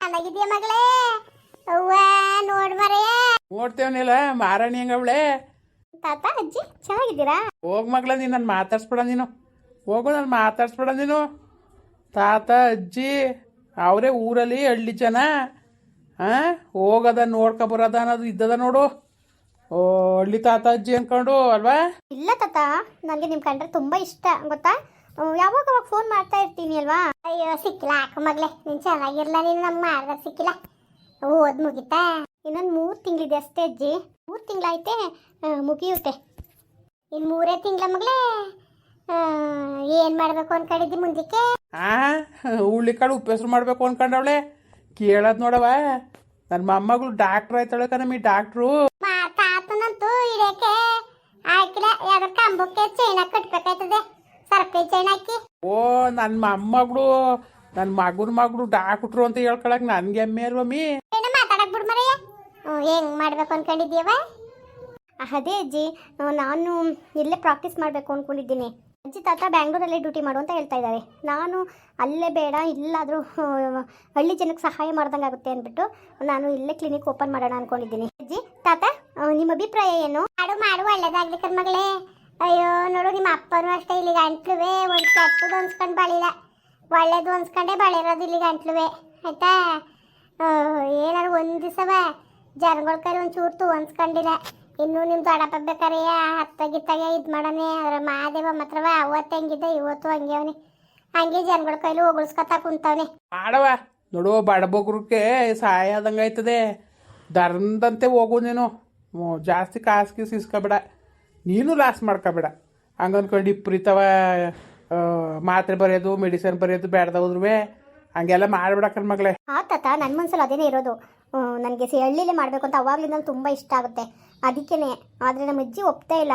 ಚೆನ್ನಾಗಿದ್ಯಾ ಮಗಳೇ? ಅವ್ವ ನೋಡ್ ಮರೆಯ ನೋಡ್ತೇವನಿಲ್ಲ ಮಾರಾಣಿ ಹೆಂಗವಳೆ ತಾತ ಅಜ್ಜಿ ಚೆನ್ನಾಗಿದ್ದೀರಾ? ಹೋಗ್ ಮಗಳ ನೀನು ನಾನು ಮಾತಾಡ್ಸ್ಬೇಡ ನೀನು. ಹೋಗು ನಾನು ಮಾತಾಡ್ಸ್ಬೇಡ ನೀನು. ತಾತ ಅಜ್ಜಿ ಅವರೇ ಊರಲ್ಲಿ ಹಳ್ಳಿ ಜನ. ಹಾಂ ಹೋಗದ ನೋಡ್ಕ ಬರೋದ ಅನ್ನೋದು ಇದ್ದದ ನೋಡು. ಓ ಹಳ್ಳಿ ತಾತ ಅಜ್ಜಿ ಅನ್ಕೊಂಡು ಅಲ್ವಾ? ಇಲ್ಲ ತಾತ ನನಗೆ ನಿಮ್ ಕಂಡ್ರೆ ತುಂಬಾ ಇಷ್ಟ ಗೊತ್ತಾ? ಯಾವಾಗ ಅವಾಗ ಫೋನ್ ಮಾಡ್ತಾ ಇರ್ತೀನಿ ಅಲ್ವಾ? ಅಯ್ಯೋ ಸಿಕ್ಕಿಲ್ಲ ಅಕ್ಕ ಮಗ್ಲೆ ನೀನು ಚೆನ್ನಾಗಿರ್ಲ ನೀನು ನಮ್ಮ ಅರ್ಧ ಸಿಕ್ಕಿಲ್ಲ. ಓದ್ ಮುಗಿತಾ? ಇನ್ನೊಂದು ಮೂರು ತಿಂಗಳಿದೆ ಅಷ್ಟೇ ಅಜ್ಜಿ. ಮೂರು ತಿಂಗಳಾಯ್ತೆ ಮುಗಿಯುತ್ತೆ. ಇನ್ನು ಮೂರೇ ತಿಂಗಳ ಮಗಳೇ ಏನು ಮಾಡಬೇಕು ಅನ್ಕೊಂಡಿದ್ದಿ ಮುಂದಕ್ಕೆ? ಆ ಹುಳ್ಳಿ ಕಾಳು ಉಪ್ಪೆಸ್ರು ಮಾಡಬೇಕು ಅನ್ಕೊಂಡವಳೆ. ಕೇಳೋದು ನೋಡವ ನನ್ನ ಮೊಮ್ಮಗಳು ಡಾಕ್ಟ್ರ್ ಆಯ್ತಾಳೆ ಕಣಮ್ಮಿ ಡಾಕ್ಟ್ರು ತಾತನಂತೂ ಇಡಕ್ಕೆ. ಆಯ್ಕಿಲ್ಲ ಯಾವ್ದಾರ ಕಂಬಕ್ಕೆ ಚೈನ ಕಟ್ಬೇಕಾಯ್ತದೆ. ಚೈನ್ ಹಾಕಿ ಓ ನನ್ನ ಮೊಮ್ಮಗಳು ನನ್ನ ಮಗನ ಮಗಳು ಡಾಕ್ಟ್ರು ಅಂತ ಹೇಳ್ಕೊಳಕ್ ನನ್ಗೆ ಹೆಮ್ಮೆ ಅಲ್ವಮ್ಮಿ ಏನು ಮಾತಾಡಕ್ ಬಿಡ್ ಮರೆಯ ಹೆಂಗ್ ಮಾಡ್ಬೇಕು ಅನ್ಕೊಂಡಿದ್ಯವ ಅದೇ ಅಜ್ಜಿ ನಾನು ಇಲ್ಲೇ ಪ್ರಾಕ್ಟೀಸ್ ಮಾಡಬೇಕು ಅನ್ಕೊಂಡಿದ್ದೀನಿ. ಅಜ್ಜಿ ತಾತ ಬ್ಯಾಂಗ್ಳೂರಲ್ಲಿ ಡ್ಯೂಟಿ ಮಾಡು ಅಂತ ಹೇಳ್ತಾ ಇದ್ದಾರೆ. ನಾನು ಅಲ್ಲೇ ಬೇಡ ಇಲ್ಲಾದರೂ ಹಳ್ಳಿ ಜನಕ್ಕೆ ಸಹಾಯ ಮಾಡ್ದಂಗೆ ಆಗುತ್ತೆ ಅಂದ್ಬಿಟ್ಟು ನಾನು ಇಲ್ಲೇ ಕ್ಲಿನಿಕ್ ಓಪನ್ ಮಾಡೋಣ ಅನ್ಕೊಂಡಿದ್ದೀನಿ. ಅಜ್ಜಿ ತಾತ ನಿಮ್ಮ ಅಭಿಪ್ರಾಯ ಏನು? ಮಾಡು ಮಾಡು ಒಳ್ಳೇದಾಗ್ಲಿ ಮಗಳೇ ಅಯ್ಯೋ, ನೋಡು, ನಿಮ್ಮ ಅಪ್ಪನೂ ಅಷ್ಟೇ ಇಲ್ಲಿ ಗಂಟ್ಲುವೆ. ಒಂದು ಕೆಟ್ಟದ್ದು ಅನ್ಸ್ಕೊಂಡು ಬಳಿಲ್ಲ. ಒಳ್ಳೇದು ಅನ್ಸ್ಕೊಂಡೇ ಬಳಿರೋದು ಇಲ್ಲಿ ಗಂಟ್ಲುವೆ. ಆಯ್ತಾ? ಏನಾದ್ರು ಒಂದು ದಿವಸವ ಜನಗಳ ಕರೆ ಒಂಚೂರು ತೂ ಅನ್ಸ್ಕೊಂಡಿಲ್ಲ ಇನ್ನೂ ನಿಮ್ಮ ದೊಡ್ಡಪ್ಪ ಬೇಕಾರೆ ಹತ್ತಾಗಿತ್ತಾಗೆ ಇದು ಮಾಡೋಣ. ಅದ್ರ ಮಾದೇವ ಮಾತ್ರವ ಅವತ್ತು ಹೆಂಗಿದ್ದ, ಇವತ್ತು ಹಂಗೆ ಅವನಿ. ಹಂಗೆ ಜನಗಳ ಕೈಲಿ ಹೊಗಳ್ಸ್ಕೊತಾ ಕುಂತವನೆ. ಮಾಡವ ನೋಡು, ಬಡಬಗ್ರಕ್ಕೆ ಸಹಾಯ ಆದಂಗೆ ಆಯ್ತದೆ ಧರ್ಮದಂತೆ ಹೋಗು ನೀನು. ಜಾಸ್ತಿ ಕಾಸು ಗೀಸು ಇಸ್ಕೊಬೇಡ. ನೀನು ಲಾಸ್ ಮಾಡ್ಕೋಬೇಡ. ಹಂಗನ್ಕೊಂಡು ಇಪ್ರಿತವ ಮಾತ್ರೆ ಬರೆಯೋದು ಮೆಡಿಸಿನ್ ಬರೆಯೋದು ಬೇಡ್ದ ಹೋದ್ರು ಹಂಗೆಲ್ಲ ಮಾಡ್ಬೇಡ ಮಗಳೇ. ಆ ತಾತ ನನ್ನ ಮನ್ಸಲ್ಲಿ ಅದೇನೇ ಇರೋದು. ನನಗೆ ಹಳ್ಳಿಲಿ ಮಾಡಬೇಕು ಅಂತ ಅವಾಗಲಿಂದ ತುಂಬ ಇಷ್ಟ ಆಗುತ್ತೆ. ಅದಕ್ಕೇನೆ. ಆದರೆ ನಮ್ಮ ಅಜ್ಜಿ ಒಪ್ತಾ ಇಲ್ಲ.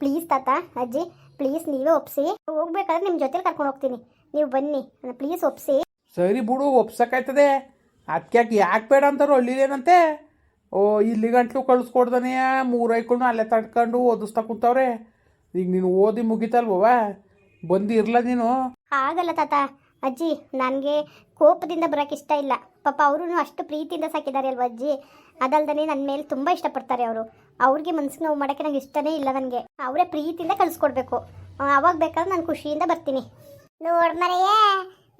ಪ್ಲೀಸ್ ತಾತ ಅಜ್ಜಿ ಪ್ಲೀಸ್ ನೀವೇ ಒಪ್ಸಿ. ಹೋಗ್ಬೇಕಾದ್ರೆ ನಿಮ್ಮ ಜೊತೆಲಿ ಕರ್ಕೊಂಡು ಹೋಗ್ತೀನಿ. ನೀವು ಬನ್ನಿ. ಪ್ಲೀಸ್ ಒಪ್ಸಿ. ಸರಿ ಬಿಡು ಒಪ್ಸಕ್ಕಾಯ್ತದೆ. ಅದಕ್ಕೆ ಯಾಕೆ ಬೇಡ ಅಂತಾರು ಹಳ್ಳಿಲೇನಂತೆ ಓ ಇಲ್ಲಿ ಗಂಟ್ಲು ಕಳಿಸ್ಕೊಡ್ದಾನೆ. ಮೂರೈಕೊಂಡು ಅಲ್ಲೇ ತಡ್ಕೊಂಡು ಓದಿಸ್ತಾ ಕೂತವ್ರೆ. ಈಗ ನೀನು ಓದಿ ಮುಗಿತಲ್ವವ ಬಂದು ಇರ್ಲ ನೀನು? ಆಗಲ್ಲ ತಾತ. ಅಜ್ಜಿ ನನಗೆ ಕೋಪದಿಂದ ಬರೋಕೆ ಇಷ್ಟ ಇಲ್ಲ. ಪಾಪ ಅವರು ಅಷ್ಟು ಪ್ರೀತಿಯಿಂದ ಸಾಕಿದ್ದಾರೆ ಅಲ್ವಾ ಅಜ್ಜಿ? ಅದಲ್ದೇ ನನ್ನ ಮೇಲೆ ತುಂಬ ಇಷ್ಟಪಡ್ತಾರೆ ಅವರು. ಅವ್ರಿಗೆ ಮನ್ಸಿಗೆ ನೋವು ಮಾಡೋಕ್ಕೆ ನಂಗೆ ಇಷ್ಟನೇ ಇಲ್ಲ ನನಗೆ. ಅವರೇ ಪ್ರೀತಿಯಿಂದ ಕಳಿಸ್ಕೊಡ್ಬೇಕು. ಅವಾಗ ಬೇಕಾದ್ರೆ ನಾನು ಖುಷಿಯಿಂದ ಬರ್ತೀನಿ. ನೋಡ್ ಮರೆಯ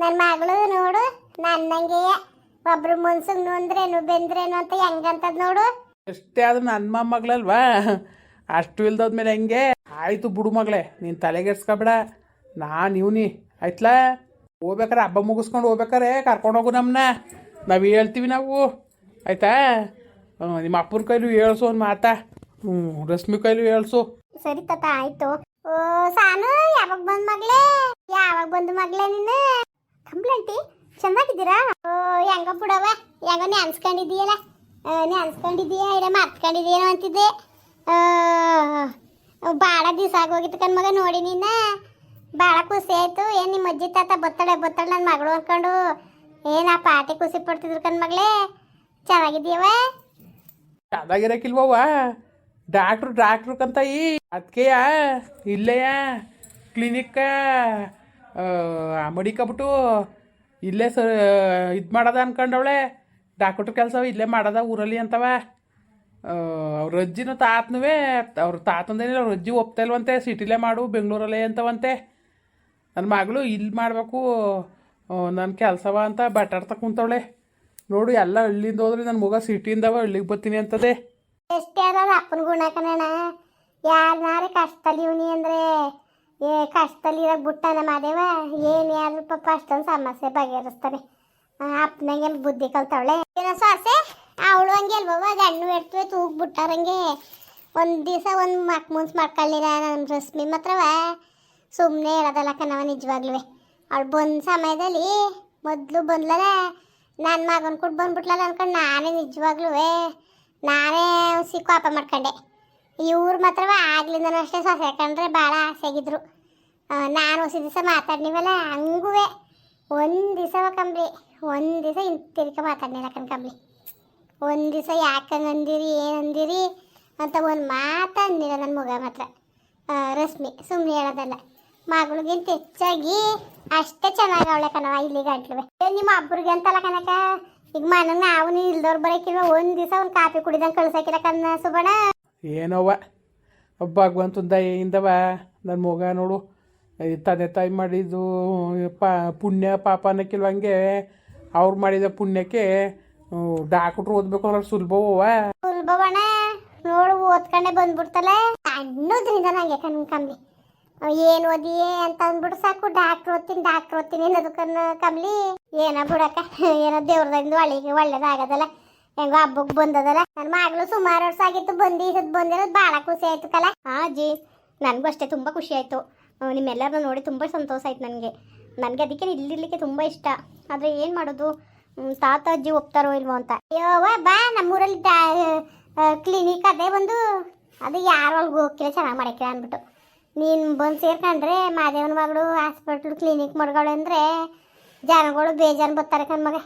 ನನ್ನ ಮಗಳು ನೋಡು ನನ್ನಂಗೆ ಒಬ್ರು ಮನ್ಸಿಗೆ ನೊಂದ್ರೇನು ಬೆಂದ್ರೇನು ಅಂತ ಹೆಂಗಂತದ್ ನೋಡು. ಎಷ್ಟೇ ಆದ್ರೂ ನನ್ನ ಮೊಮ್ಮಗಳಲ್ವಾ? ಅಷ್ಟು ಇಲ್ದೋದ್ಮೇಲೆ ಹೆಂಗೆ? ಆಯಿತು ಬಿಡು ಮಗಳೇ ನೀನು ತಲೆಗೆಡ್ಸ್ಕೊಬೇಡ. ನಾನು ಇವ್ನಿ ಆಯ್ತಲಾ? ಹೋಗ್ಬೇಕಾರೆ ಹಬ್ಬ ಮುಗಿಸ್ಕೊಂಡು ಹೋಗ್ಬೇಕಾರೆ ಕರ್ಕೊಂಡು ಹೋಗು ನಮ್ಮನ್ನ ನಾವು ಹೇಳ್ತೀವಿ ನಾವು. ಆಯ್ತಾ? ನಿಮ್ಮ ಅಪ್ಪನ ಕೈಲೂ ಹೇಳ್ಸು ಒಂದು ಮಾತಾ. ಹ್ಞೂ ರಶ್ಮಿ ಕೈಲೂ ಹೇಳ್ಸು. ಸರಿ ತಾತ ಆಯ್ತು. ಓ ಸಾನು ಯಾವಾಗ ಬಂದ್ ಮಗಳೇ? ಯಾವಾಗ ಬಂದು ಮಗಳೇ ನೀನು? ಕಂಪ್ಲೇಂಟಿ? ಚೆನ್ನಾಗಿದ್ದೀರಾ? ಓ ಹೆಂಗ ಬಿಡವ ಹೆಂಗ ನೆನ್ಸ್ಕೊಂಡಿದ್ದೀಯಲ್ಲ. ಅನ್ಸ್ಕೊಂಡಿದ್ದೀಯಲ್ಲ ನೀ ಅನ್ಸ್ಕೊಂಡಿದ್ದೀಯ ಇಲ್ಲ ಮರ್ತ್ಕೊಂಡಿದ್ದೀನೋ ಅಂತಿದ್ದೆ ಭಾಳ ದಿವಸ ಆಗೋಗಿತ್ತು ಕಣ್ ಮಗ ನೋಡಿ ನೀನ. ಭಾಳ ಖುಷಿ ಆಯ್ತು. ಏನ್ ನಿಮ್ಮ ಅಜ್ಜಿ ತಾತ ಬತ್ತಳೆ ಬತ್ತಳೆ ನನ್ನ ಮಗಳು ಅನ್ಕೊಂಡು ಏನ ಪಾಟಿ ಖುಷಿ ಪಡ್ತಿದ್ರು ಕಣ್ ಮಗಳೇ. ಚೆನ್ನಾಗಿದ್ದೀಯವ ಅದಾಗಿರಕ್ಕಿಲ್ವವ್ವ ಡಾಕ್ಟ್ರು ಡಾಕ್ಟ್ರು ಕಂತ ಈ ಅದಕ್ಕೆಯ ಇಲ್ಲೆಯ ಕ್ಲಿನಿಕ್ಕ ಮಡಿಕಬಿಟ್ಟು ಇಲ್ಲೇ ಸ ಇದು ಮಾಡೋದ ಅನ್ಕೊಂಡವಳೆ. ಡಾಕ್ಟ್ರ್ ಕೆಲಸ ಇಲ್ಲೇ ಮಾಡೋದ ಊರಲ್ಲಿ ಅಂತವ. ಅವ್ರ ಅಜ್ಜಿನೂ ತಾತನುವೇ. ಅವ್ರ ತಾತಂದೇನಿಲ್ಲ, ಅವ್ರ ಅಜ್ಜಿ ಒಪ್ತಲ್ವಂತೆ ಸಿಟಿಲೇ ಮಾಡು, ಬೆಂಗಳೂರಲ್ಲೇ ಅಂತವಂತೆ. ನನ್ನ ಮಗಳು ಇಲ್ಲಿ ಮಾಡಬೇಕು. ನನ್ನ ಕೆಲಸವ ಅಂತ ಬಟಾಡ್ತಾ ಕುಂತವಳೆ. ನೋಡು, ಎಲ್ಲ ಹಳ್ಳಿಯಿಂದ ಹೋದ್ರೆ ನನ್ನ ಮಗ ಸಿಟಿಯಿಂದವ ಹಳ್ಳಿಗೆ ಬರ್ತೀನಿ ಅಂತದೆ. ಎಷ್ಟೇ ಅಪ್ಪನ ಗುಣ ಕಣ ಯಾರು ಕಷ್ಟದಲ್ಲಿ ಇವನಿ ಅಂದ್ರೆ ಏ ಕಷ್ಟದಲ್ಲಿ ಇರೋಕೆ ಬಿಟ್ಟಾನ ಮಾದೇವ. ಏನು ಯಾರು ಪಾಪ ಅಷ್ಟೊಂದು ಸಮಸ್ಯೆ ಬಗೆಹರಿಸ್ತಾನೆ ಅಪ್ಪನಾಗೆ ಬುದ್ಧಿ ಕಲ್ತವಳೆ? ಏನೋ ಸೊಸೆ ಅವಳು ಹಂಗೆ ಅಲ್ವವ ಗಣ್ಣು ಎಡ್ತವೆ ತೂಗ್ ಬಿಟ್ಟಾರಂಗೆ. ಒಂದು ದಿವಸ ಒಂದು ಮಕ್ ಮುನ್ಸ್ ಮಾಡ್ಕೊಳ್ಳಿರ ನನ್ನ ರಶ್ಮಿ ಮಾತ್ರವ. ಸುಮ್ಮನೆ ಹೇಳೋದಲ್ಲ ಕಣವ ನಿಜವಾಗ್ಲೂ ಅವಳು ಬಂದ ಸಮಯದಲ್ಲಿ ಮೊದಲು ಬಂದ್ಲಲ್ಲ ನನ್ನ ಮಗನ ಕೂಡ ಬಂದ್ಬಿಟ್ಲಲ್ಲ ಅನ್ಕೊಂಡು ನಾನೇ ನಿಜವಾಗ್ಲೂ ನಾನೇ ಸಿ ಕೋಪ ಮಾಡ್ಕೊಂಡೆ. ಇವ್ರು ಮಾತ್ರ ಆಗ್ಲಿಂದನೂ ಅಷ್ಟೇ ಸೊಸೆ ಕಂಡ್ರೆ ಭಾಳ ಆಸೆಗಿದ್ರು. ನಾನು ಹೊಸ ದಿವಸ ಮಾತಾಡ್ನಿವಲ್ಲ ಹಂಗೂ ಒಂದು ದಿವಸ ಕಂಬ್ರಿ ಒಂದು ದಿವಸ ಹಿಂತಿರ್ಕ ಮಾತಾಡ್ನಿಲ್ಲ ಕಣ್ಕಂಬ್ಲಿ ಒಂದು ದಿವಸ ಯಾಕಂಗೆ ಅಂದಿರಿ, ಏನು ಅಂದಿರಿ ಅಂತ ಒಂದು ಮಾತು ಅಂದಿಲ್ಲ ನನ್ನ ಮಗ ಮಾತ್ರ. ರಶ್ಮಿ ಸುಮ್ಮನೆ ಹೇಳೋದಲ್ಲ. ಮಗಳಿಗಿಂತ ಹೆಚ್ಚಾಗಿ ಅಷ್ಟೇ ಚೆನ್ನಾಗಿ ಅವಳೆ ಕಣವ ಇಲ್ಲಿ ಗಂಟ್ಲುವೆ ನಿಮ್ಮ ಅಬ್ಬರಿಗೆ ಅಂತಲ್ಲ ಕನಕ ಈಗ ಮನೆಗೆ ನಾವು ಇಲ್ದವ್ರು ಬರೋಕಿಲ್ವ, ಒಂದು ದಿವಸ ಕಾಫಿ ಕುಡಿದಂಗೆ ಕಳ್ಸಕ್ಕಿಲ್ಲ ಕನ್ನ ಸುಬಣ. ಏನವ್ವ ಭಗವಂತನ ದಯೆಯಿಂದವ ನನ್ನ ಮಗ ನೋಡು. ತಂದೆ ತಾಯಿ ಮಾಡಿದ್ದು ಪಾ, ಪುಣ್ಯ ಪಾಪ ಅನ್ನಕ್ಕಿಲ್ವ ಅವ್ರು ಮಾಡಿದ ಪುಣ್ಯಕ್ಕೆ ಡಾಕ್ಟ್ರು ಓದ್ಬೇಕು ಅಂದ್ರೆ ಸುಲಭವ ಸುಲಭವಣ. ನೋಡು, ಓದ್ಕೊಂಡೆ ಬಂದ್ಬಿಡ್ತಲ್ಲ ಅನ್ನೋದ್ರಿಂದ ನಂಗೆ ಕಣ್ಣು ಕಮ್ಮಿ ಏನು ಓದಿಯೇ ಅಂತ ಅಂದ್ಬಿಟ್ಟು ಸಾಕು. ಡಾಕ್ಟ್ರ್ ಓದ್ತೀನಿ ಡಾಕ್ಟ್ರ್ ಓದ್ತೀನಿ ಅನ್ನೋದಕ್ಕನ್ನ ಕಮ್ಲಿ. ಏನೋ ಬಿಡಕ್ಕ. ಏನೋ ದೇವ್ರದಿಂದ ಒಳ್ಳೆ, ಒಳ್ಳೇದಾಗದಲ್ಲ. ಹೆಂಗೋ ಹಬ್ಬಕ್ಕೆ ಬಂದದಲ್ಲ? ನನ್ನ ಮಗಳು ಸುಮಾರು ವರ್ಷ ಆಗಿತ್ತು ಬಂದು ಇದ್ ಬಂದಿರೋದು ಭಾಳ ಖುಷಿ ಆಯ್ತು ಕಲ. ಹಾ ಅಜ್ಜಿ ನನಗೂ ಅಷ್ಟೇ ತುಂಬ ಖುಷಿ ಆಯ್ತು. ನಿಮ್ಮೆಲ್ಲರನ್ನ ನೋಡಿ ತುಂಬ ಸಂತೋಷ ಆಯ್ತು ನನಗೆ. ನನಗೆ ಅದಕ್ಕೆ ಇಲ್ಲಿರ್ಲಿಕ್ಕೆ ತುಂಬ ಇಷ್ಟ. ಆದರೆ ಏನು ಮಾಡೋದು? ತಾತ ಅಜ್ಜಿ ಒಪ್ತಾರೋ ಇಲ್ವೋ ಅಂತ. ಅಯ್ಯೋವ ಬಾ ನಮ್ಮೂರಲ್ಲಿ ಕ್ಲಿನಿಕ್ ಅದೇ ಒಂದು. ಅದು ಯಾರು ಹೋಗ್ತಿಲ್ಲ ಚೆನ್ನಾಗಿ ಮಾಡಕ್ಕಿಲ್ಲ ಅಂದ್ಬಿಟ್ಟು. ನೀನು ಬಂದು ಸೇರ್ಕೊಂಡ್ರೆ ಮಾದೇವನ ಮಗಳು ಹಾಸ್ಪಿಟ್ಲ್ ಕ್ಲಿನಿಕ್ ಮಡ್ಗಳು ಅಂದರೆ ಜನಗಳು ಬೇಜಾರು ಬರ್ತಾರೆ ಕಣ್ಮಗ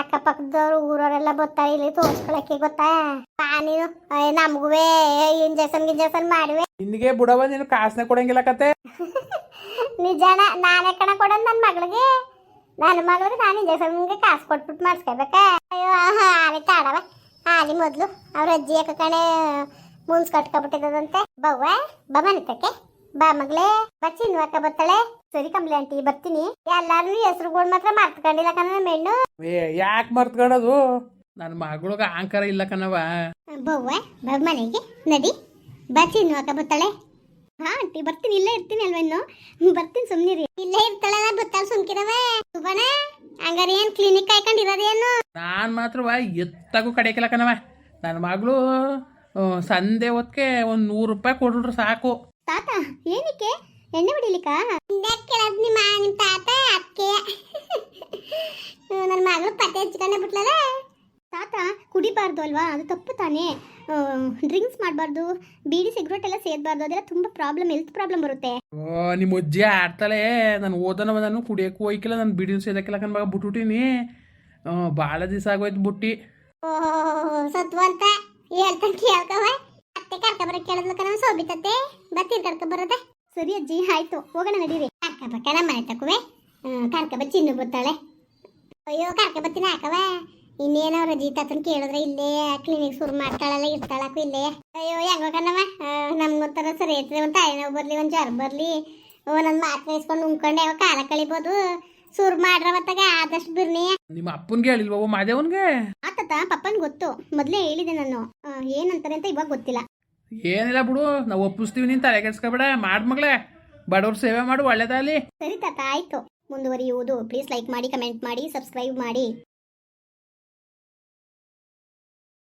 ಅಕ್ಕಪಕ್ಕದವ್ರು ಊರವರೆಲ್ಲ ಬರ್ತಾರೆ ಇಲ್ಲಿ ತೋರಿಸ್ಕೊಳಕ್ಕೆ ಗೊತ್ತಾ? ಬಾ ನೀನು. ನಮಗೂ ಇಂಜೆಕ್ಷನ್ ಗಿಂಜೆಕ್ಷನ್ ಮಾಡಿವೆ. ನಿನ್ಗೆ ಬಿಡವ ನೀನು ಕಾಸನೆ ಕೊಡಂಗಿಲ್ಲ ಕತೆ. ನಿಜಾನ ನಾನೇ ಕಣ ಕೊಡೋದು ನನ್ನ ಮಗಳಿಗೆ? ನನ್ನ ಮಗಳಿಗೆ ನಾನು ಇಂಜೆಕ್ಷನ್ಗೆ ಕಾಸು ಕೊಟ್ಬಿಟ್ಟು ಮಾಡಿಸ್ಕೋಬೇಕಾ ಅಯ್ಯೋ ಆಲಿ ತಾಡವ ಆಲಿ ಮೊದಲು ಅವ್ರ ಅಜ್ಜಿ ಯಾಕ ಕಣೆ ಮುನ್ಸ್ ಕಟ್ಕೊಬಿಟ್ಟಿದಂತೆ ಬವ್ವ ಬಾ ಮನಿತಕ್ಕೆ. ಬಾ ಮಗಳೇ ಬಾ ಚಿನ್ವಕ್ಕ ಬರ್ತಾಳೆ. ಸರಿ ಕಮಲೆ ಆಂಟಿ ಬರ್ತೀನಿ. ಎಲ್ಲಾರು ಹೆಸರುಗಳು ಮಾತ್ರ ಮರ್ತ್ಕೊಂಡಿಲ್ಲ ಕಣ ಮೆಣ್ಣು ಏ ಯಾಕೆ ಮರ್ತ್ಕೊಳ್ಳೋದು ನನ್ನ ಮಗಳಿಗೆ ಅಹಂಕಾರ ಇಲ್ಲ ಕಣವ ಬವ್ವ ಬಗ್ ಮನೆಗೆ ನಡಿ. ಬರ್ತೀನಿ ಅಕ್ಕ ಬರ್ತಾಳೆ. ಹಾ ಆಂಟಿ ಬರ್ತೀನಿ. ಇಲ್ಲೇ ಇರ್ತೀನಿ ಅಲ್ವೇನು ಬರ್ತೀನಿ ಸುಮ್ನಿರಿ. ಇಲ್ಲೇ ಇರ್ತಾಳೆ ಬರ್ತಾಳೆ ಸುಮ್ಕಿರವ ಸುಬಣ ಹಂಗಾರೆ ಏನ್ ಕ್ಲಿನಿಕ್ ಕಾಯ್ಕೊಂಡಿರೋದೇನು ನಾನು ಮಾತ್ರವ ಎತ್ತಾಗೂ ಕಡೆಕಿಲ್ಲ ಕಣವ ನನ್ನ ಮಗಳು ಆ, ಸಂಧೆ ಹೊತ್ತಿಗೆ ಒಂದು ನೂರು ರೂಪಾಯಿ ಕೊಡ್ರು ಸಾಕು. ತಾತ ಏನಕ್ಕೆ? ಎಣ್ಣೆ ಹೊಡಿಲಿಕ್ಕ? ಕೇಳದ್ ನಿಮ್ಮ ನಿಮ್ ತಾತ ಅಕ್ಕೆ ನನ್ನ ಮಗಳು ಪತ್ತೆ ಹಚ್ಕೊಂಡೆ ಬಿಟ್ಲಲ್ಲ ತಾತ ಕುಡಿಬಾರ್ದು ಅಲ್ವಾ? ಅದು ತಪ್ಪು ತಾನೇ. ಡ್ರಿಂಕ್ಸ್ ಮಾಡಬಾರ್ದು ಬೀಡಿ ಸಿಗರೇಟ್ ಎಲ್ಲ ಸೇದಬಾರ್ದು ಅದೆಲ್ಲ ತುಂಬ ಪ್ರಾಬ್ಲಮ್ ಹೆಲ್ತ್ ಪ್ರಾಬ್ಲಮ್ ಬರುತ್ತೆ. ಓ ನಿಮ್ಮ ಅಜ್ಜಿ ಆಡ್ತಾಳೆ. ನಾನು ಓದನ ನಾನು ಕುಡಿಯೋಕೆ ಹೋಯ್ಕಿಲ್ಲ ನಾನು ಬಿಡಿ ಸೇದಕ್ಕೆಲ್ಲ ಕಣ್ ಮಗ ಬಿಟ್ಬಿಟ್ಟಿನಿ. ಭಾಳ ದಿವಸ ಆಗೋಯ್ತು ಬುಟ್ಟಿ. ಓ ಸತ್ವ ಏ ಹೇಳ್ತಾನೆ ಕೇಳ್ಕವ ಅತ್ತೆ ಕರ್ಕ ಬರಕ್ಕೆ ಕೇಳಿದ್ಲ ಕಣ ಸೋಬಿತತ್ತೆ. ಬತ್ತೀರ್ ಕರ್ಕ ಬರದೆ? ಸರಿ ಅಜ್ಜಿ ಆಯ್ತು. ಹೋಗೋಣ ನಡೀರಿ. ಕಾರ್ಕಬ ಬಕ್ಕ ನಮ್ಮ ಮನೆ ತಕ್ಕುವೆ. ಕಾರ್ಕ ಬಚ್ಚಿ ಇನ್ನು ಬರ್ತಾಳೆ ಅಯ್ಯೋ ಕಾರ್ಕ ಬತ್ತಿನ ಹಾಕವ ಇನ್ನೇನೋ ರಜಿ ತಾತನ್ ಕೇಳಿದ್ರೆ ಇಲ್ಲೇ ಕ್ಲಿನಿಕ್ ಶುರು ಮಾಡ್ತಾಳಲ್ಲ ಇರ್ತಾಳಕ್ಕೂ ಇಲ್ಲೇ. ಅಯ್ಯೋ ಹೆಂಗೋ ಕಣವ ನಮ್ಗೊಂಥರ ಸರಿ ಐತ್ರಿ ಒಂದು ತಲೆನೋವು ಬರ್ಲಿ ಒಂದು ಜ್ವರ ಬರ್ಲಿ. ಒಂದೊಂದು ಮಾತ್ರೆ ಇಸ್ಕೊಂಡು ಉಂಕೊಂಡೆ ಯಾವ ಕಾಲ ಕಳಿಬೋದು. ಶುರು ಮಾಡ್ರವತ್ತಾಗ ಆದಷ್ಟು ಬಿರ್ನಿ. ನಿಮ್ಮ ಅಪ್ಪನಿಗೆ ಹೇಳಿಲ್ವ ಮಾದೇವನ್ಗೆ? ಆತತ ಪಪ್ಪನ್ ಗೊತ್ತು. ಮೊದ್ಲೇ ಹೇಳಿದೆ ನಾನು. ಏನಂತಾರೆ ಅಂತ ಇವಾಗ ಗೊತ್ತಿಲ್ಲ. ಏನಿಲ್ಲ ಬಿಡು, ನಾವು ಒಪ್ಪಿಸ್ತೀವಿ ನೀನು ತಲೆ ಕೆಡ್ಸ್ಕೊಬೇಡ. ಮಾಡ್ ಮಗಳೇ, ಬಡವ್ರ ಸೇವೆ ಮಾಡು, ಒಳ್ಳೇದಾಗಲಿ. ಸರಿ ತಾತ, ಆಯ್ತು. ಮುಂದುವರಿಯುವುದು ಪ್ಲೀಸ್ ಲೈಕ್ ಮಾಡಿ ಕಮೆಂಟ್ ಮಾಡಿ ಸಬ್ಸ್ಕ್ರೈಬ್ ಮಾಡಿ.